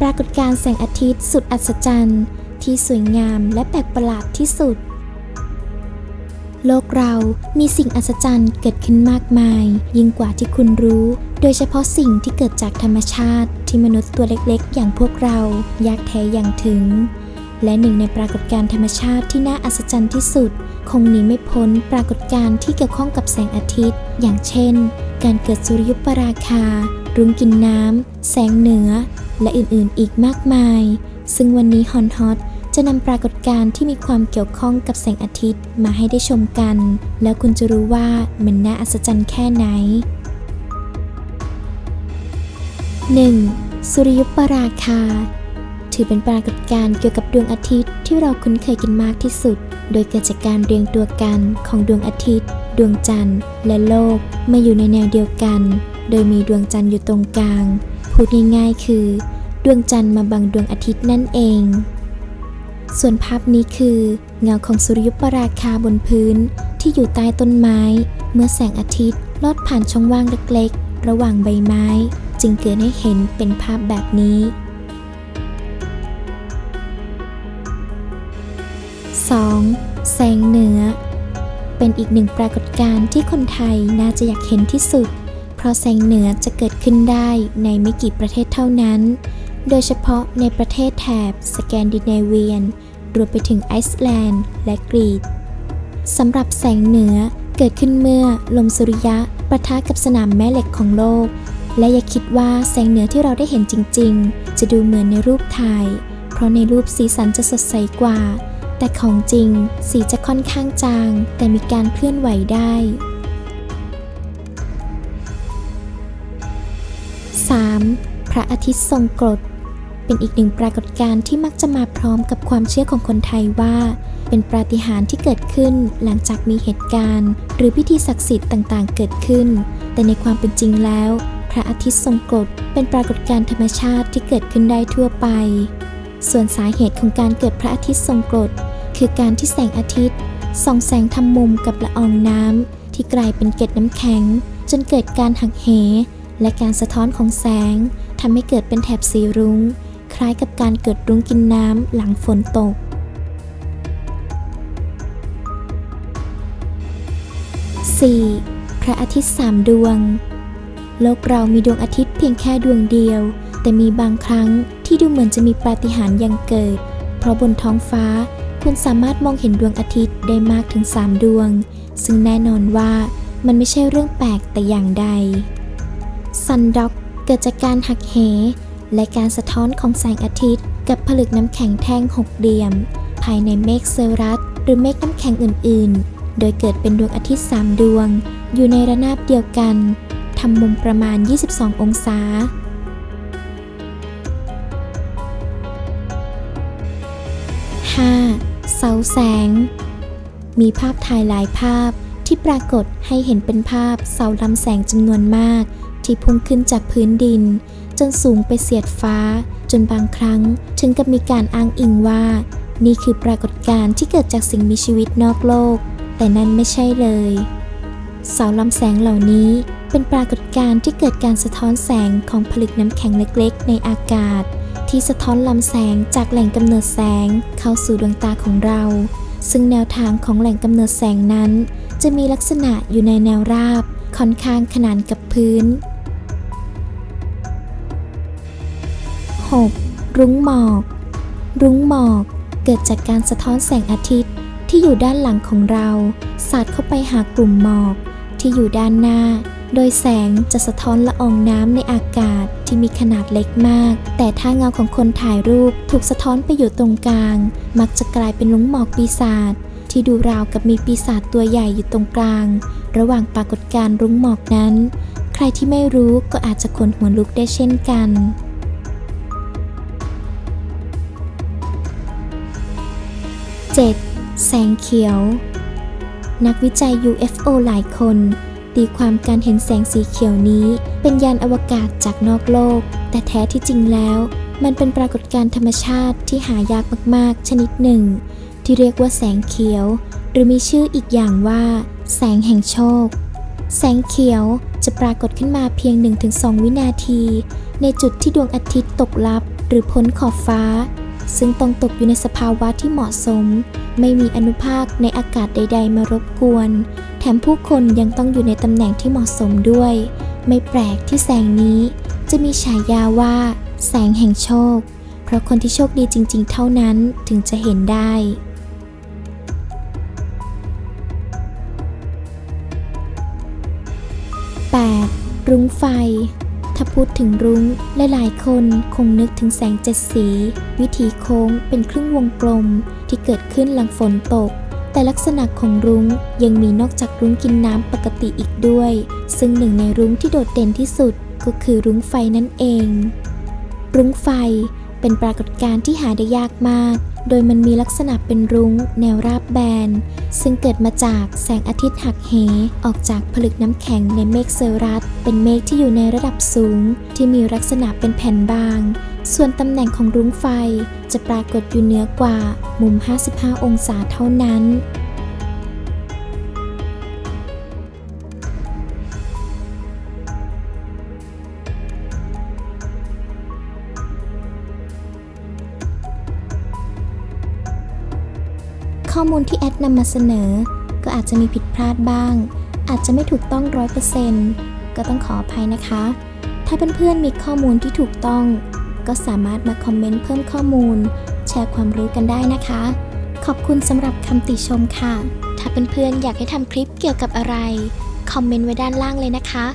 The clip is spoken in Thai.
ปรากฏการแสงอาทิตย์สุดอัศจรรย์ ที่สวยงามและแปลกประหลาดที่สุด โลกเรามีสิ่งอัศจรรย์เกิดขึ้นมากมาย ยิ่งกว่าที่คุณรู้ โดยเฉพาะสิ่งที่เกิดจากธรรมชาติ ที่มนุษย์ตัวเล็กๆ อย่างพวกเราอยากแท้อย่างถึง และหนึ่งในปรากฏการณ์ธรรมชาติที่น่าอัศจรรย์ที่สุด คงหนีไม่พ้นปรากฏการณ์ที่เกี่ยวข้องกับแสงอาทิตย์ อย่างเช่น การเกิดสุริยุปราคา รุ้งกินน้ำ แสงเหนือ และอื่นๆอีกมากมาย ซึ่งวันนี้ฮอนฮอตจะนำปรากฏการณ์ที่มีความเกี่ยวข้องกับแสงอาทิตย์มาให้ได้ชมกัน แล้วคุณจะรู้ว่ามันน่าอัศจรรย์แค่ไหน 1. สุริยุปราคา ถือเป็นปรากฏการณ์เกี่ยวกับดวงอาทิตย์ที่เราคุ้นเคยกันมากที่สุด โดยเกิดจากการเรียงตัวกันของดวงอาทิตย์ ดวงจันทร์ และโลกมาอยู่ในแนวเดียวกัน โดยมีดวงจันทร์อยู่ตรงกลาง พูดง่ายๆคือ ดวงจันทร์มาบังดวงอาทิตย์นั่นเอง ส่วนภาพนี้คือเงาของสุริยุปราคาบนพื้นที่อยู่ใต้ต้นไม้ เมื่อแสงอาทิตย์ลอดผ่านช่องว่างเล็กๆ ระหว่างใบไม้ จึงเกิดให้เห็นเป็นภาพแบบนี้ 2. แสงเหนือ เป็นอีกหนึ่งปรากฏการณ์ที่คนไทยน่าจะอยากเห็นที่สุด ราะแสงเหนือจะเกิดขึ้นได้ในไม่กี่ประเทศเท่านั้น โดยเฉพาะในประเทศแถบสแกนดิเนเวียน รวมไปถึงไอซ์แลนด์ และกรีซสำหรับแสงเหนือเกิดขึ้นเมื่อลมสุริยะประทะกับสนามแม่เหล็กของโลก และอย่าคิดว่าแสงเหนือที่เราได้เห็นจริง ๆ จะดูเหมือนในรูปถ่าย เพราะในรูปสีสันจะสดใสกว่า แต่ของจริงสีจะค่อนข้างจาง แต่มีการเคลื่อนไหวได้ 3. พระอาทิตย์ทรงกรด เป็นอีกหนึ่งปรากฏการณ์ที่มักจะมาพร้อมกับความเชื่อของคนไทยว่า เป็นปาฏิหาริย์ที่เกิดขึ้นหลังจากมีเหตุการณ์ หรือพิธีศักดิ์สิทธิ์ต่างๆ เกิดขึ้น แต่ในความเป็นจริงแล้ว พระอาทิตย์ทรงกรดเป็นปรากฏการณ์ธรรมชาติที่เกิดขึ้นได้ทั่วไป ส่วนสาเหตุของการเกิดพระอาทิตย์ทรงกรดคือการที่แสงอาทิตย์ส่องแสงทำมุมกับละอองน้ำที่กลายเป็นเกล็ดน้ำแข็ง จนเกิดการหักเห และการสะท้อนของแสงทำให้เกิดเป็นแถบสีรุง้ง คล้ายกับการเกิดรุ้งกินน้ำหลังฝนตก 4. พระอาทิตย์สามดวง โลกเรามีดวงอาทิตย์เพียงแค่ดวงเดียว แต่มีบางครั้งที่ดูเหมือนจะมีปาฏิหาริย์ยังเกิด เพราะบนท้องฟ้าคุณสามารถมองเห็นดวงอาทิตย์ได้มากถึง 3 ดวง ซึ่งแน่นอนว่ามันไม่ใช่เรื่องแปลกแต่อย่างใด ซันด็อกเกิดจากการหักเห และการสะท้อนของแสงอาทิตย์ กับผลึกน้ำแข็งแท่งหกเหลี่ยม ภายในเมฆเซลรัสหรือเมฆน้ำแข็งอื่น ๆ โดยเกิดเป็นดวงอาทิตย์3ดวง อยู่ในระนาบเดียวกันทำมุมประมาณ 22 องศา 5. เสาแสง มีภาพถ่ายหลายภาพที่ปรากฏให้เห็นเป็นภาพเสาลำแสงจำนวนมาก ที่พุ่งขึ้นจากพื้นดิน จนสูงไปเสียดฟ้า จนบางครั้งถึงกับมีการอ้างอิงว่า นี่คือปรากฏการณ์ที่เกิดจากสิ่งมีชีวิตนอกโลก แต่นั่นไม่ใช่เลยเสาลำแสงเหล่านี้เป็นปรากฏการณ์ที่เกิดการสะท้อนแสงของผลึกน้ำแข็งเล็กๆ ในอากาศ ที่สะท้อนลำแสงจากแหล่งกำเนิดแสงเข้าสู่ดวงตาของเรา ซึ่งแนวทางของแหล่งกำเนิดแสงนั้น จะมีลักษณะอยู่ในแนวราบค่อนข้างขนานกับพื้น 6. รุ้งหมอก รุ้งหมอกเกิดจากการสะท้อนแสงอาทิตย์ที่อยู่ด้านหลังของเราสาดเข้าไปหากลุ่มหมอกที่อยู่ด้านหน้า โดยแสงจะสะท้อนละอองน้ำในอากาศที่มีขนาดเล็กมาก แต่ถ้าเงาของคนถ่ายรูปถูกสะท้อนไปอยู่ตรงกลาง มักจะกลายเป็นลุงหมอกปีศาจที่ดูราวกับมีปีศาจตัวใหญ่อยู่ตรงกลาง ระหว่างปรากฏการณ์รุ้งหมอกนั้น ใครที่ไม่รู้ก็อาจจะขนหัวลุกได้เช่นกัน 7. แสงเขียว นักวิจัย UFO หลายคนตีความการเห็นแสงสีเขียวนี้เป็นยานอวกาศจากนอกโลก แต่แท้ที่จริงแล้ว มันเป็นปรากฏการณ์ธรรมชาติที่หายากมากๆ ชนิดหนึ่ง ที่เรียกว่าแสงเขียว หรือมีชื่ออีกอย่างว่า แสงแห่งโชค แสงเขียวจะปรากฏขึ้นมาเพียง 1-2 วินาที ในจุดที่ดวงอาทิตย์ตกลับ หรือพ้นขอบฟ้า ซึ่งต้องตกอยู่ในสภาวะที่เหมาะสม ไม่มีอนุภาคในอากาศใด ๆ มารบกวน แถมผู้คนยังต้องอยู่ในตำแหน่งที่เหมาะสมด้วย ไม่แปลกที่แสงนี้จะมีฉายาว่า แสงแห่งโชค เพราะคนที่โชคดีจริง ๆ เท่านั้นถึงจะเห็นได้รุ้งไฟ ถ้าพูดถึงรุ้งหลายๆคนคงนึกถึงแสงเจ็ดสี วิถีโค้งเป็นครึ่งวงกลมที่เกิดขึ้นหลังฝนตก แต่ลักษณะของรุ้งยังมีนอกจากรุ้งกินน้ำปกติอีกด้วย ซึ่งหนึ่งในรุ้งที่โดดเด่นที่สุดก็คือรุ้งไฟนั่นเอง รุ้งไฟเป็นปรากฏการณ์ที่หาได้ยากมาก โดยมันมีลักษณะเป็นรุ้ง แนวราบแบน ซึ่งเกิดมาจากแสงอาทิตย์หักเห ออกจากผลึกน้ำแข็งในเมฆเซอรัส เป็นเมฆที่อยู่ในระดับสูง ที่มีลักษณะเป็นแผ่นบาง ส่วนตำแหน่งของรุ้งไฟจะปรากฏอยู่เหนือกว่ามุม 55 องศาเท่านั้น ข้อมูลที่แอดนำมาเสนอ ก็อาจจะมีผิดพลาดบ้าง อาจจะไม่ถูกต้องร้อยเปอร์เซ็นต์ก็ต้องขออภัยนะคะ ถ้าเพื่อนๆมีข้อมูลที่ถูกต้อง ก็สามารถมาคอมเมนต์เพิ่มข้อมูล แชร์ความรู้กันได้นะคะ ขอบคุณสำหรับคำติชมค่ะ ถ้าเพื่อนๆอยากให้ทำคลิปเกี่ยวกับอะไร คอมเมนต์ไว้ด้านล่างเลยนะคะ